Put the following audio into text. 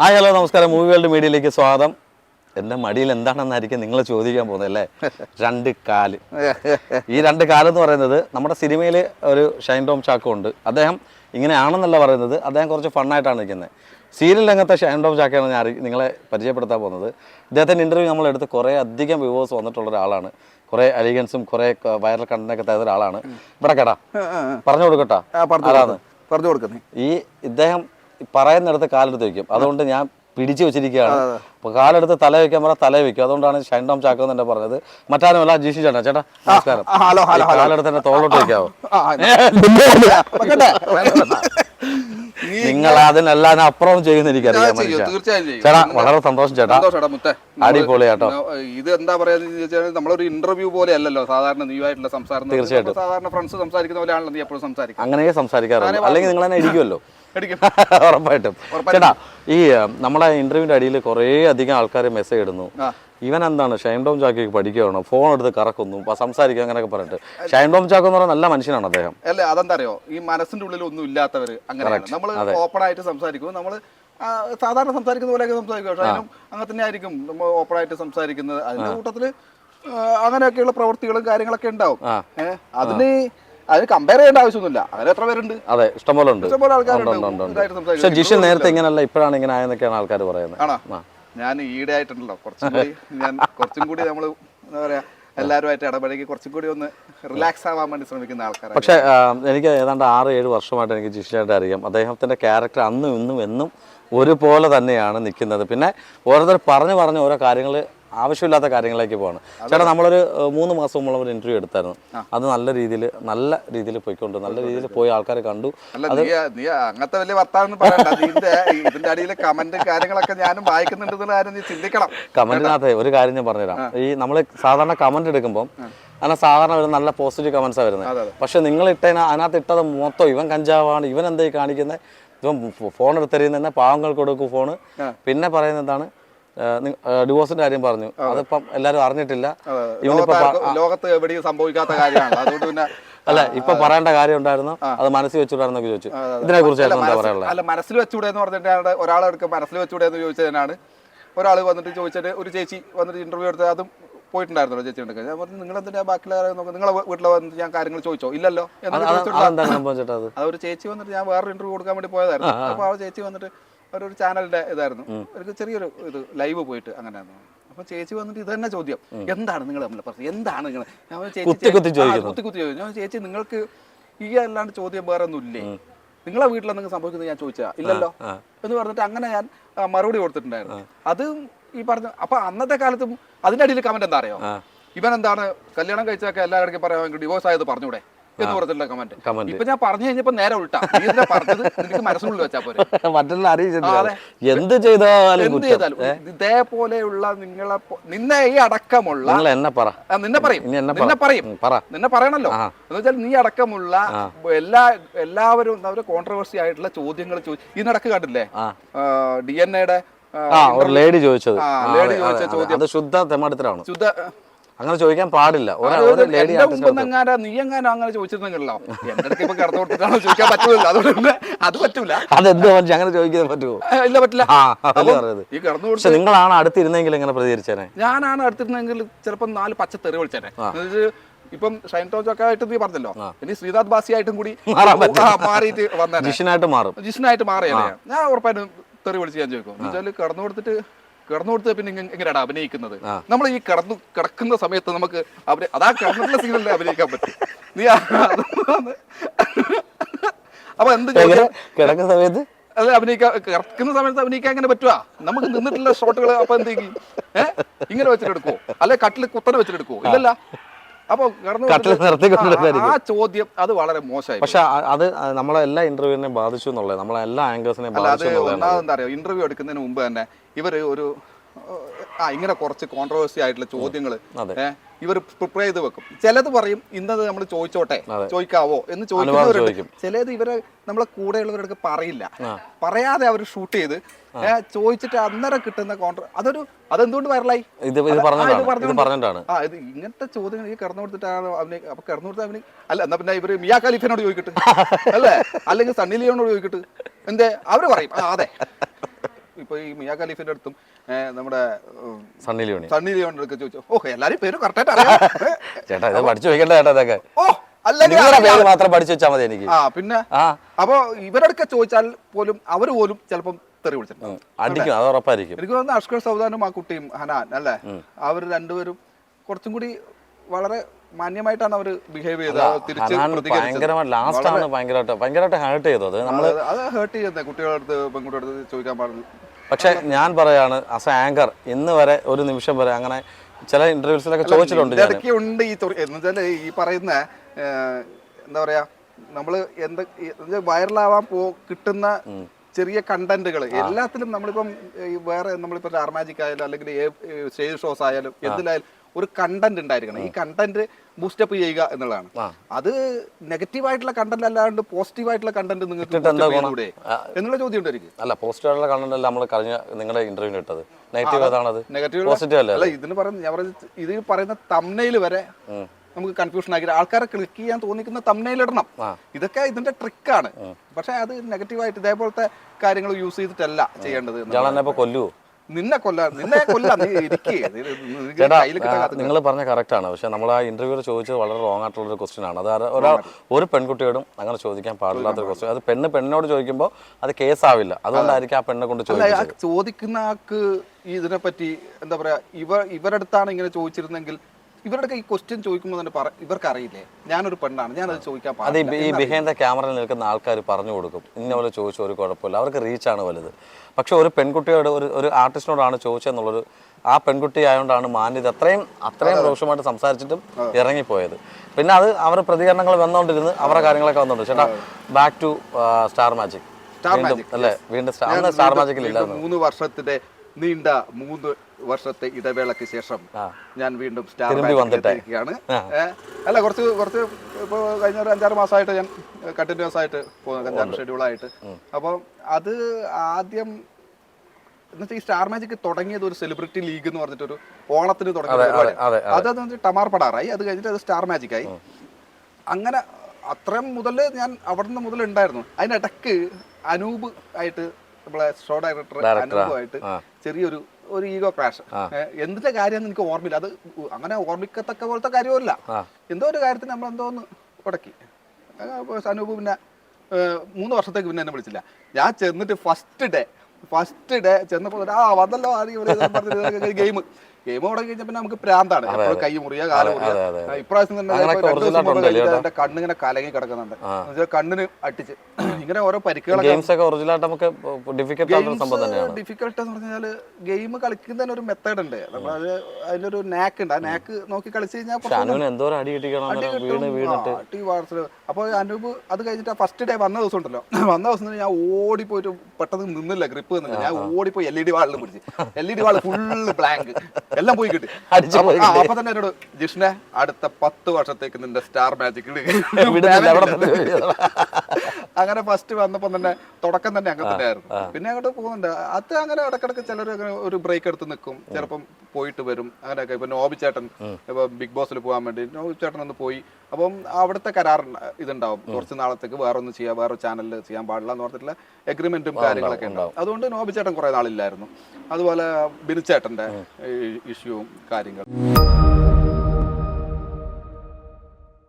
Hi hello നമസ്കാരം. Movie world മീഡിയയിലേക്ക് സ്വാഗതം. എന്റെ മടിയിൽ എന്താണെന്നായിരിക്കും നിങ്ങൾ ചോദിക്കാൻ പോകുന്നത് അല്ലേ? രണ്ട് കാൽ. ഈ രണ്ട് കാലെന്ന് പറയുന്നത് നമ്മുടെ സിനിമയിൽ ഒരു ഷൈൻ ടോം ചാക്കോ ഉണ്ട്. അദ്ദേഹം ഇങ്ങനെയാണെന്നല്ല പറയുന്നത്. അദ്ദേഹം കുറച്ച് ഫണ്ണായിട്ടാണ് നിൽക്കുന്നത്. സീരിയൽ രംഗത്തെ ഷൈൻ ടോം ചാക്കയാണ് ഞാൻ നിങ്ങളെ പരിചയപ്പെടുത്താൻ പോകുന്നത്. ഇദ്ദേഹത്തിന്റെ ഇന്റർവ്യൂ നമ്മളെടുത്ത് കുറേ അധികം വ്യൂവേഴ്സ് വന്നിട്ടുള്ള ഒരാളാണ്. കുറേ അലിഗൻസും കുറേ വൈറൽ കണ്ടൊക്കെ തരുന്ന ഒരാളാണ്. ഇവിടെ കേട്ടാ പറഞ്ഞു കൊടുക്കട്ടാ. പറഞ്ഞു കൊടുക്കുന്നത് ഈ ഇദ്ദേഹം പറയുന്നിടത്ത് കാലെടുത്ത് വെക്കും അതുകൊണ്ട് ഞാൻ പിടിച്ചു വെച്ചിരിക്കുകയാണ് അപ്പൊ കാലെടുത്ത് തല വെക്കാൻ പറഞ്ഞാൽ തല വെക്കും അതുകൊണ്ടാണ് ഷൈൻ ടോം ചാക്കോ എന്ന് തന്നെ പറഞ്ഞത് മറ്റാരുമല്ല ജിഷി ചേട്ടാ ചേട്ടാ നമസ്കാരം കാലെടുത്ത് എന്നെ തോളോട്ട് വെക്കാവോ ആ, വെക്കട്ടെ? വേണ്ട, വേണ്ട. നിങ്ങൾ അതിനെല്ലാം അപ്പുറം ചെയ്യുന്ന എനിക്കറിയാം. ചേട്ടാ വളരെ സന്തോഷം ചേട്ടാ. അടിപൊളി ചേട്ടോ ഇത് എന്താ പറയാ നമ്മളൊരു ഇന്റർവ്യൂ പോലെ അല്ലല്ലോ സാധാരണ നീയുമായിട്ടുള്ള സംസാരം തീർച്ചയായിട്ടും. സാധാരണ ഫ്രണ്ട്സ് സംസാരിക്കുന്ന പോലെയാണല്ലോ നീ എപ്പോഴും സംസാരിക്കും അങ്ങനെ സംസാരിക്കാറുള്ളൂ. അല്ലെങ്കിൽ നിങ്ങൾ തന്നെ ഇരിക്കുമല്ലോ. ഉറപ്പായിട്ടും. ചേട്ടാ ഈ നമ്മളെ ഇന്റർവ്യൂവിന്റെ അടിയിൽ കുറേ അധികം ആൾക്കാർ മെസ്സേജ് ഇടുന്നു. ഇവൻ എന്താണ് ഷൈൻ ടോം പഠിക്കുകയാണ് പഠിക്കുകയാണോ ഫോൺ എടുത്ത് കറക്കുന്നു സംസാരിക്കുക അങ്ങനെയൊക്കെ പറഞ്ഞിട്ട്. ഷൈൻ ടോം ചാക്ക് എന്ന് പറഞ്ഞാൽ നല്ല മനുഷ്യനാണ് അദ്ദേഹം. അല്ല അതെന്താ അറിയോ ഈ മനസ്സിന്റെ ഉള്ളിൽ ഒന്നും ഇല്ലാത്തവർ അങ്ങനെ നമ്മൾ ഓപ്പൺ ആയിട്ട് സംസാരിക്കും. നമ്മൾ സാധാരണ സംസാരിക്കുന്ന പോലെയൊക്കെ സംസാരിക്കും. പക്ഷേ അതിനും അങ്ങനെ തന്നെ ആയിരിക്കും നമ്മൾ ഓപ്പൺ ആയിട്ട് സംസാരിക്കുന്നത്. അതിന്റെ കൂട്ടത്തിൽ അങ്ങനെയൊക്കെയുള്ള പ്രവൃത്തികളും കാര്യങ്ങളൊക്കെ ഉണ്ടാവും. അതിന് അതിന് കമ്പയർ ചെയ്യേണ്ട ആവശ്യമൊന്നുമില്ല. അങ്ങനെ എത്ര പേരുണ്ട്? അതെ ഇഷ്ടംപോലെ ഉണ്ട്. ഇഷ്ടംപോലെ ആൾക്കാരുണ്ട്. പക്ഷെ സംസാരിക്കും. നേരത്തെ ഇങ്ങനെയല്ല ഇപ്പോഴാണ് ഇങ്ങനെ ആയെന്നൊക്കെയാണ് ആൾക്കാർ പറയുന്നത്. ആണോ. ഞാൻ ഈടെ ആയിട്ടുണ്ടല്ലോ കുറച്ചും കൂടി ഞാൻ കുറച്ചും കൂടി നമ്മൾ എന്താ പറയാ എല്ലാവരുമായിട്ട് ഇടപഴകി കുറച്ചും കൂടി ഒന്ന് റിലാക്സ് ആവാൻ വേണ്ടി ശ്രമിക്കുന്ന ആൾക്കാരാണ്. പക്ഷെ എനിക്ക് ഏതാണ്ട് ആറ് ഏഴ് വർഷമായിട്ട് എനിക്ക് ജിഷിയായിട്ട് അറിയാം. അദ്ദേഹത്തിന്റെ ക്യാരക്ടർ അന്നും ഇന്നും എന്നും ഒരുപോലെ തന്നെയാണ് നിൽക്കുന്നത്. പിന്നെ ഓരോരുത്തർ പറഞ്ഞു പറഞ്ഞ് ഓരോ കാര്യങ്ങൾ ആവശ്യമില്ലാത്ത കാര്യങ്ങളിലേക്ക് പോവാണ്. ചേട്ടാ നമ്മളൊരു മൂന്ന് മാസം മുമ്പ് ഒരു ഇന്റർവ്യൂ എടുത്തായിരുന്നു. അത് നല്ല രീതിയിൽ നല്ല രീതിയിൽ പോയിക്കൊണ്ട് നല്ല രീതിയിൽ പോയി ആൾക്കാരെ കണ്ടു. അങ്ങനത്തെ വലിയ വർത്താനം ഇതിന്റെ അടിയിലെ കമന്റ് കാര്യങ്ങളൊക്കെ ഞാനും വായിക്കുന്നുണ്ട് കാര്യം നീ ചിന്തിക്കണം. കമന്റിനകത്ത് ഒരു കാര്യം ഞാൻ പറഞ്ഞുതരാം. ഈ നമ്മൾ സാധാരണ കമന്റ് എടുക്കുമ്പോൾ അങ്ങനെ സാധാരണ വരുന്ന നല്ല പോസിറ്റീവ് കമന്റ്സാണ് വരുന്നത്. പക്ഷെ നിങ്ങൾ ഇട്ടതിന് അതിനകത്ത് ഇട്ടത് മൊത്തം ഇവൻ കഞ്ചാവാണ് ഇവൻ എന്തായി കാണിക്കുന്നത് ഇവൻ ഫോൺ എടുത്തെറിയുന്ന പാവങ്ങൾക്ക് കൊടുക്കും ഫോണ്. പിന്നെ പറയുന്നത് എന്താണ്? ഡിവോഴ്സിന്റെ കാര്യം പറഞ്ഞു. അതിപ്പം എല്ലാരും അറിഞ്ഞിട്ടില്ല. ലോകത്ത് എവിടെയും സംഭവിക്കാത്ത കാര്യമാണ്. അതുകൊണ്ട് പിന്നെ അല്ല ഇപ്പൊ പറയേണ്ട കാര്യം ഉണ്ടായിരുന്നു അത് മനസ്സിൽ വെച്ചിട്ടായിരുന്നൊക്കെ ചോദിച്ചു. ഇതിനെ കുറിച്ച് അല്ല, എന്താ മനസ്സിൽ- പറയാനുള്ളത്? അല്ല മനസ്സിൽ എന്ന് പറഞ്ഞിട്ട് ഒരാളെടുക്ക മനസ്സിൽ വെച്ചൂടെ എന്ന് ചോദിച്ചതിനാണ് ഒരാൾ വന്നിട്ട് ചോദിച്ചിട്ട് ഒരു ചേച്ചി വന്നിട്ട് ഇന്റർവ്യൂ എടുത്ത് അതും പോയിട്ടുണ്ടായിരുന്നല്ലോ ചേച്ചി എടുക്കുക ഞാൻ പറഞ്ഞു നിങ്ങൾ എന്തിനാ ബാക്കിയുള്ള കാര്യം നോക്കുക നിങ്ങളെ വീട്ടിൽ വന്നിട്ട് ഞാൻ കാര്യങ്ങൾ ചോദിച്ചോ? ഇല്ലല്ലോ. അത് അതൊരു ചേച്ചി വന്നിട്ട് ഞാൻ വേറൊരു ഇന്റർവ്യൂ കൊടുക്കാൻ വേണ്ടി പോയതായിരുന്നു. അപ്പോൾ ആ ചേച്ചി വന്നിട്ട് ഒരു ചാനലിന്റെ ഇതായിരുന്നു. അവർക്ക് ചെറിയൊരു ഇത് ലൈവ് പോയിട്ട് അങ്ങനെ അപ്പൊ ചേച്ചി വന്നിട്ട് ഇത് തന്നെ ചോദ്യം എന്താണ് നിങ്ങൾ തമ്മിൽ പറഞ്ഞത് എന്താണ് നിങ്ങൾ? കുത്തി കുത്തി ചോദിച്ചു ഞാൻ ചേച്ചി നിങ്ങൾക്ക് ഈ അല്ലാണ്ട് ചോദ്യം വേറെ ഒന്നും ഇല്ലേ? നിങ്ങളെ വീട്ടിൽ എന്തെങ്കിലും സംഭവിക്കുന്നത് ഞാൻ ചോദിച്ചാ? ഇല്ലല്ലോ. എന്ന് പറഞ്ഞിട്ട് അങ്ങനെ ഞാൻ മറുപടി കൊടുത്തിട്ടുണ്ടായിരുന്നു. അത് ഈ പറഞ്ഞ അപ്പൊ അന്നത്തെ കാലത്തും അതിന്റെ അടിയിൽ കമന്റ് എന്താ അറിയോ? ഇവൻ എന്താണ് കല്യാണം കഴിച്ചൊക്കെ എല്ലാവർക്കും പറയാൻ ഡിവോഴ്സ് ആയത് പറഞ്ഞൂടെ? എന്ന് പറഞ്ഞിട്ടുള്ള കമന്റ്. ഇപ്പൊ ഞാൻ പറഞ്ഞു കഴിഞ്ഞപ്പോ നേരെ ഉൾട്ടാ. നീ ഇതിനെ പറഞ്ഞത് നിനക്ക് മനസ്സിനുള്ളിൽ വെച്ചാ പോരെ. മറ്റുള്ള അറിയിച്ചിട്ടില്ല. എന്ത് ചെയ്താലും എന്ത് കുറ്റം. ചെയ്താലും. ഇതേപോലെയുള്ള നിങ്ങളെ നിന്നെ ഈ അടക്കമുള്ള എന്നെ പറ. നിന്നെ പറയും. നിന്നെ പറ. പറയും. നിന്നെ പറയണല്ലോ. എന്ന് വെച്ചാൽ നീ അടക്കമുള്ള എല്ലാ എല്ലാവരും കോൺട്രവേഴ്സി ആയിട്ടുള്ള ചോദ്യങ്ങൾ ഈ നടക്ക് കണ്ടില്ലേ. ഡി എൻ എയുടെ ഒരു ലേഡി ചോദിച്ചത്. അതെ, ചോദിച്ച ചോദ്യം. ശുദ്ധ തെമാടത്തിലാണ് ശുദ്ധ അങ്ങനെ ചോദിക്കാൻ പാടില്ല. നീ എങ്ങാനോ അങ്ങനെ ചോദിച്ചിരുന്നെങ്കിലോ? എന്റെ അടുത്ത് ഇപ്പൊ കിടന്നു കൊടുത്തിട്ടാണോ ചോദിക്കാൻ പറ്റൂല അതുകൊണ്ട് അത് പറ്റൂല. അതെന്ത് മനുഷ്യ അങ്ങനെ ചോദിക്കാൻ പറ്റുമോ ഇല്ല പറ്റില്ല. ഈ കിടന്നു കൊടുത്ത് പക്ഷെ നിങ്ങളാണ് അടുത്തിരുന്നെങ്കിൽ എങ്ങനെ പ്രതികരിച്ചേനെ? ഞാനാണ് അടുത്തിരുന്നെങ്കിൽ ചിലപ്പോൾ നാല് പച്ച തെറി വിളിച്ചേനെ. ഇപ്പം ഷൈൻ ടോച്ചൊക്കെ ആയിട്ട് നീ പറഞ്ഞല്ലോ. ഇനി ശ്രീനാഥ് ബാസി ആയിട്ടും കൂടി മാറിയിട്ട് വന്നേനെ. ജിഷനായിട്ട് മാറും. ജിഷ്ണായിട്ട് മാറിയല്ലേ ഞാൻ ഉറപ്പായിട്ടും തെറി വിളിച്ച് ഞാൻ ചോദിക്കും. എന്നുവെച്ചാൽ കടന്നു കൊടുത്തിട്ട് കിടന്നു കൊടുത്ത് പിന്നെ എങ്ങനെയാണ് അഭിനയിക്കുന്നത്. നമ്മൾ ഈ കടന്നു കിടക്കുന്ന സമയത്ത് നമുക്ക് അവർ അതാ കിടന്നിട്ടുള്ള സീനല്ലേ അഭിനയിക്കാൻ പറ്റും. നീ അപ്പൊ എന്ത് കിടക്കുന്ന സമയത്ത്? അത് അഭിനയിക്കാൻ കിടക്കുന്ന സമയത്ത് അഭിനയിക്കാൻ എങ്ങനെ പറ്റുക നമുക്ക് നിന്നിട്ടുള്ള ഷോട്ടുകൾ അപ്പൊ എന്ത് ചെയ്യും? ഏഹ് ഇങ്ങനെ വെച്ചിട്ടെടുക്കോ അല്ലെ കട്ടിൽ കുത്തനെ വെച്ചിട്ടെടുക്കോ ഇല്ലല്ല. അപ്പൊ കിടന്നു കട്ടിൽ. ആ- ചോദ്യം അത് വളരെ മോശമായി പക്ഷെ അത് നമ്മളെ എല്ലാ ഇന്റർവ്യൂവിനെ ബാധിച്ചു എന്നുള്ളത് നമ്മളെ എല്ലാ ആങ്കേഴ്സിനെയും ബാധിച്ചു എന്താ ഇന്റർവ്യൂ എടുക്കുന്നതിന് മുമ്പ് തന്നെ ഇവർ ഒരു ആ ഇങ്ങനെ കുറച്ച് കോൺട്രവേഴ്സി ആയിട്ടുള്ള ചോദ്യങ്ങൾ ഇവർ പ്രിപ്പയർ ചെയ്ത് വെക്കും. ചിലത് പറയും ഇന്നത് നമ്മൾ ചോദിച്ചോട്ടെ. ചോദിക്കാവോ എന്ന് ചോദിക്കും. ചോദിക്കുന്നവരുണ്ട് ചിലത് ഇവരെ നമ്മളെ കൂടെയുള്ളവരുടെ പറയില്ല. പറയാതെ അവർ ഷൂട്ട് ചെയ്ത് ചോദിച്ചിട്ട് അന്നേരം കിട്ടുന്ന കോൺട്ര അതൊരു അതെന്തുകൊണ്ട് വൈറലായി? ആ ഇത് ഇങ്ങനത്തെ ചോദ്യങ്ങൾ ഈ കിടന്നു കൊടുത്തിട്ടാണ് അവന് അപ്പൊ കിടന്നു കൊടുത്ത അവന് അല്ല എന്നാ പിന്നെ ഇവർ മിയാ ഖലീഫിനോട് ചോദിക്കട്ടെ. അല്ലേ? അല്ലെങ്കിൽ സണ്ണി ലിയോനോട് ചോദിക്കട്ടെ. എന്തേ? അവർ പറയും. അതെ. ഇപ്പൊ ഈ മിയാ ഖലീഫിന്റെ അടുത്തും നമ്മുടെ സണ്ണി ലിയോണി. സണ്ണി ലിയോണിന്റെ അടുത്ത് ചോദിച്ചു ഓ എല്ലാരും പേര് അറിയാം. ചേട്ടാ ഇത് പഠിച്ചു വെക്കണ്ട ചേട്ടാ ഇതൊക്കെ. ഓ അല്ലെങ്കിൽ നിങ്ങളുടെ പേര് മാത്രം പഠിച്ചു വെച്ചാൽ മതി എനിക്ക്. ആ പിന്നെ? അപ്പൊ ഇവരൊക്കെ ചോദിച്ചാൽ പോലും അവർ പോലും ചിലപ്പം തെറി വിളിച്ചിട്ടുണ്ട്. അടിക്കും അത് ഉറപ്പായിരിക്കും. എനിക്ക് തോന്നുന്നു അഷ്കർ സൗദാനും ആ കുട്ടിയും ഹനാൻ അല്ലേ? അവർ രണ്ടുപേരും കുറച്ചും കൂടി വളരെ മാന്യമായിട്ടാണ് അവർ ബിഹേവ് ചെയ്തത്. ഭയങ്കരമായിട്ട് ഹേർട്ട് ചെയ്തത്. നമ്മൾ അത് അത് ഹേർട്ട് ചെയ്യുന്നത് കുട്ടികളുടെ അടുത്ത് പെൺകുട്ടിയുടെ അടുത്ത് ചോദിക്കാൻ പാടില്ല. പക്ഷെ ഞാൻ പറയാണ് ആസ് എ ആങ്കർ ഇന്ന് വരെ ഒരു നിമിഷം വരെ അങ്ങനെ ചില ഇന്റർവ്യൂസിലൊക്കെ ചോദിച്ചിട്ടുണ്ട് ഇടയ്ക്ക് ഉണ്ട് ഈ പറയുന്ന എന്താ പറയാ നമ്മൾ എന്ത് വൈറലാവാൻ പോ കിട്ടുന്ന ചെറിയ കണ്ടന്റുകൾ എല്ലാത്തിലും നമ്മളിപ്പം വേറെ നമ്മളിപ്പോ സ്റ്റാർ മാജിക് ആയാലും അല്ലെങ്കിൽ സ്റ്റേജ് ഷോസ് ആയാലും എന്തിലായാലും ഒരു കണ്ടന്റ് ഉണ്ടായിരിക്കണം. ഈ കണ്ടന്റ് ബൂസ്റ്റപ്പ് ചെയ്യുക എന്നുള്ളതാണ്. അത് നെഗറ്റീവ് ആയിട്ടുള്ള കണ്ടന്റ് അല്ലാണ്ട് പോസിറ്റീവ് ആയിട്ടുള്ള കണ്ടന്റ് നിങ്ങൾക്ക്. എന്നുള്ള ചോദ്യം ഉണ്ട് എനിക്ക്. അല്ല പോസിറ്റീവായിട്ടുള്ള കണ്ടന്റ് അല്ല നമ്മൾ കഴിഞ്ഞ നിങ്ങളുടെ ഇന്റർവ്യൂ ഇട്ടത്. നെഗറ്റീവ് അതാണത് നെഗറ്റീവ് പോസിറ്റീവ് അല്ല ഇതിന് പറയുന്ന ഞാൻ പറയുന്നത് ഇത് പറയുന്ന തമ്മനയിൽ വരെ നമുക്ക് കൺഫ്യൂഷൻ ആക്കി ആൾക്കാരെ ക്ലിക്ക് ചെയ്യാൻ തോന്നിക്കുന്ന ആ. ഇതൊക്കെ ഇതിന്റെ ട്രിക്കാണ് പക്ഷെ അത് നെഗറ്റീവായിട്ട് ഇതേപോലത്തെ കാര്യങ്ങൾ യൂസ് ചെയ്തിട്ടല്ല ചെയ്യേണ്ടത് കൊല്ലുവോ? നിന്നെ കൊല്ലാ നിന്നെ കൊല്ലാ നീ ഇരിക്കേ. ചേട്ടാ നിങ്ങൾ പറഞ്ഞ കറക്റ്റ് ആണ്. പക്ഷെ നമ്മൾ ആ ഇന്റർവ്യൂവിൽ ചോദിച്ചത് വളരെ റോങ് ആയിട്ടുള്ള ഒരു ക്വസ്റ്റ്യൻ ആണ്. അത് ഒരാൾ ഒരു പെൺകുട്ടിയോടും അങ്ങനെ ചോദിക്കാൻ പാടില്ലാത്ത ഒരു ക്വസ്റ്റ്യൻ അത് പെണ്ണ് പെണ്ണിനോട് ചോദിക്കുമ്പോൾ അത് കേസാവില്ല. അതുകൊണ്ടായിരിക്കും ആ പെണ്ണെ കൊണ്ട് ചോദിക്കുന്നത് ചോദിക്കുന്ന ആൾക്ക് ഇതിനെ ഇതിനെപ്പറ്റി എന്താ പറയാ ഇവ ഇവരടുത്താണ് ഇങ്ങനെ ചോദിച്ചിരുന്നെങ്കിൽ ഇവരുടെ ഈ ക്വസ്റ്റ്യൻ ചോദിക്കുമ്പോൾ തന്നെ പറ ഇവർക്ക് അറിയില്ലേ ഞാനൊരു പെണ്ണാണ് ഞാനത് ചോദിക്കാൻ അത് ഈ പാടില്ല. ഈ ബിഹൈൻഡ് ദ ക്യാമറയിൽ നിൽക്കുന്ന ആൾക്കാർ പറഞ്ഞു കൊടുക്കും. ഇന്ന പോലെ ചോദിച്ചു ഒരു കുഴപ്പമില്ല. അവർക്ക് റീച്ചാണ് വലുത്. പക്ഷെ ഒരു പെൺകുട്ടിയോട് ഒരു ഒരു ആർട്ടിസ്റ്റിനോടാണ് ചോദിച്ചതെന്നുള്ളൊരു ആ പെൺകുട്ടി ആയതുകൊണ്ടാണ് മാന്യത അത്രയും അത്രയും രോഷമായിട്ട് സംസാരിച്ചിട്ടും ഇറങ്ങിപ്പോയത്. പിന്നെ അത് അവർ പ്രതികരണങ്ങൾ വന്നുകൊണ്ടിരുന്ന് അവരുടെ കാര്യങ്ങളൊക്കെ വന്നുകൊണ്ട് ചേട്ടാ back to Star Magic Star വീണ്ടും Magic, അല്ലേ? വീണ്ടും സ്റ്റാർ സ്റ്റാർ മാജിക്കിൽ ഇല്ലായിരുന്നു. മൂന്ന് വർഷത്തിന്റെ നീണ്ട മൂന്ന് വർഷത്തെ ഇടവേളക്ക് ശേഷം ഞാൻ വീണ്ടും സ്റ്റാർ തിരുമ്പി മാജിക്കിൽ വന്നിട്ടെ. എത്തിയിരിക്കുകയാണ്. ഏ, അല്ല കുറച്ച് കുറച്ച് ഇപ്പൊ കഴിഞ്ഞ ഒരു അഞ്ചാറ് മാസമായിട്ട് ഞാൻ കണ്ടിന്യൂസ് ആയിട്ട് പോകുന്നു ഷെഡ്യൂൾ ആയിട്ട്. അപ്പോൾ അത് ആദ്യം എന്നുവെച്ചാൽ ഈ സ്റ്റാർ മാജിക് തുടങ്ങിയത് ഒരു സെലിബ്രിറ്റി ലീഗ് എന്ന് പറഞ്ഞിട്ട് ഒരു ഓണത്തിന് തുടങ്ങിയ അതെ, അതെ, ടമാർ പടാറായി. അത് കഴിഞ്ഞിട്ട് അത് സ്റ്റാർ മാജിക് ആയി. അങ്ങനെ അത്രയും മുതൽ ഞാൻ അവിടുന്ന് മുതൽ ഉണ്ടായിരുന്നു അതിനിടക്ക് അനൂപ് ആയിട്ട് നമ്മളെ ഷോ ഡയറക്ടർ അനുഭവമായിട്ട് ചെറിയൊരു ഒരു ഈഗോ ക്രാഷ് എന്തിന്റെ കാര്യം എനിക്ക് ഓർമ്മയില്ല. അത് അങ്ങനെ ഓർമ്മിക്കത്തക്ക പോലത്തെ കാര്യമല്ല. എന്തോ ഒരു കാര്യത്തിന് നമ്മൾ എന്തോന്ന് ഉടക്കി. അനൂപ് പിന്നെ മൂന്ന് വർഷത്തേക്ക് പിന്നെ എന്നെ വിളിച്ചില്ല. ഞാൻ ചെന്നിട്ട് ഫസ്റ്റ് ഡേ ഫസ്റ്റ് ഡേ ചെന്നപ്പോൾ ആ വന്നല്ലോ ആദ്യം ഗെയിം ഗെയിം തുടങ്ങി കഴിഞ്ഞാൽ പിന്നെ നമുക്ക് പ്രാന്താണ്. എപ്പോഴും കൈ മുറിയ കാല മുറിയ. ഇപ്രാവശ്യം തന്നെ കണ്ണിങ്ങനെ കലങ്ങി കിടക്കുന്നുണ്ട്. കണ്ണിന് അട്ടിച്ച് ഇങ്ങനെ ഓരോ പരിക്കുകളൊക്കെ ഗെയിംസ് ഒക്കെ ഒറിജിനലായിട്ട് നമുക്ക് ഡിഫിക്കൽട്ട് ആയിട്ടുള്ള സംഭവം തന്നെയാണ്. ഡിഫിക്കൽട്ട് എന്ന് പറഞ്ഞാൽ ഗെയിം കളിക്കുന്നതിന് ഒരു മെത്തേഡ് ഉണ്ട്. നമ്മളത് അതിലൊരു നാക്ക് ഉണ്ട്. ആ നാക്ക് നോക്കി കളിച്ചു കഴിഞ്ഞാൽ എന്തോരം അടി കിട്ടിക്കണം അടി അന്നേരം കിട്ടും. വീണ് വീണിട്ട്. ആ, അടി വാർത്തൽ. അപ്പൊ അനൂപ് അത് കഴിഞ്ഞിട്ട് ഫസ്റ്റ് ഡേ വന്ന ദിവസം ഉണ്ടല്ലോ. വന്ന ദിവസം ഞാൻ ഞാൻ ഓടിപ്പോയിട്ട് പെട്ടെന്ന് നിന്നില്ല ഗ്രിപ്പ് നിന്നില്ല. ഞാൻ ഓടിപ്പോയി എൽ ഇ ഡി വാളിൽ പിടിച്ച്. L E D wall full blank എല്ലാം പോയി കിട്ടി. അപ്പൊ തന്നെ എന്നോട് ജിഷ്ണെ അടുത്ത പത്ത് വർഷത്തേക്ക് നിന്റെ സ്റ്റാർ മാജിക് അങ്ങനെ ഫസ്റ്റ് വന്നപ്പോൾ തന്നെ തുടക്കം തന്നെ അങ്ങനെ തന്നെ ആയിരുന്നു പിന്നെ അങ്ങോട്ട് പോകുന്നുണ്ട്. അത് അങ്ങനെ ഇടക്കിടക്ക് ചിലർ അങ്ങനെ ഒരു ബ്രേക്ക് എടുത്ത് നിൽക്കും. ചിലപ്പം പോയിട്ട് വരും. അങ്ങനെയൊക്കെ. ഇപ്പൊ നോബി ചേട്ടൻ ഇപ്പൊ ബിഗ് ബോസിൽ പോകാൻ വേണ്ടി നോബി ചേട്ടൻ ഒന്ന് പോയി. അപ്പം അവിടുത്തെ കരാർ ഇതുണ്ടാവും. കുറച്ച് നാളത്തേക്ക് വേറെ ഒന്നും ചെയ്യാം. വേറെ ചാനലിൽ ചെയ്യാൻ പാടില്ല എന്ന് പറഞ്ഞിട്ടുള്ള എഗ്രിമെന്റും കാര്യങ്ങളൊക്കെ ഉണ്ടാവും അതുകൊണ്ട് നോബി ചേട്ടൻ കുറെ നാളില്ലായിരുന്നു. അതുപോലെ ബിനുചേട്ടന്റെ ഇഷ്യൂവും കാര്യങ്ങളും.